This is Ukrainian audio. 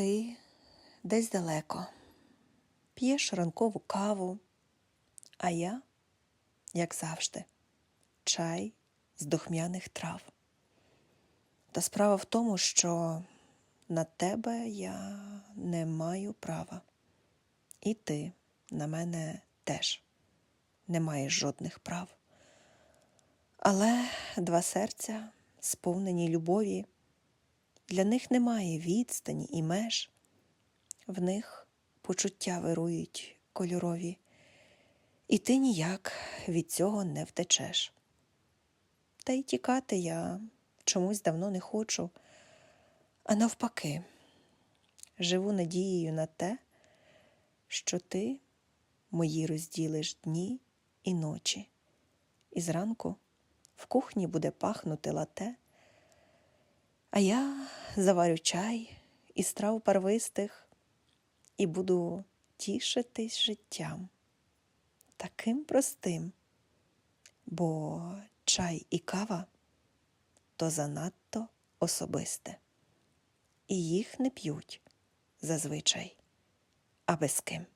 Ти десь далеко, п'єш ранкову каву, а я, як завжди, чай з духмяних трав. Та справа в тому, що на тебе я не маю права. І ти на мене теж не маєш жодних прав. Але два серця, сповнені любові, для них немає відстані і меж, в них почуття вирують кольорові, і ти ніяк від цього не втечеш. Та й тікати я чомусь давно не хочу, а навпаки, живу надією на те, що ти мої розділиш дні і ночі, і зранку в кухні буде пахнути лате, а я заварю чай із трав парвистих і буду тішитись життям таким простим, бо чай і кава то занадто особисте, і їх не п'ють зазвичай, а без ким.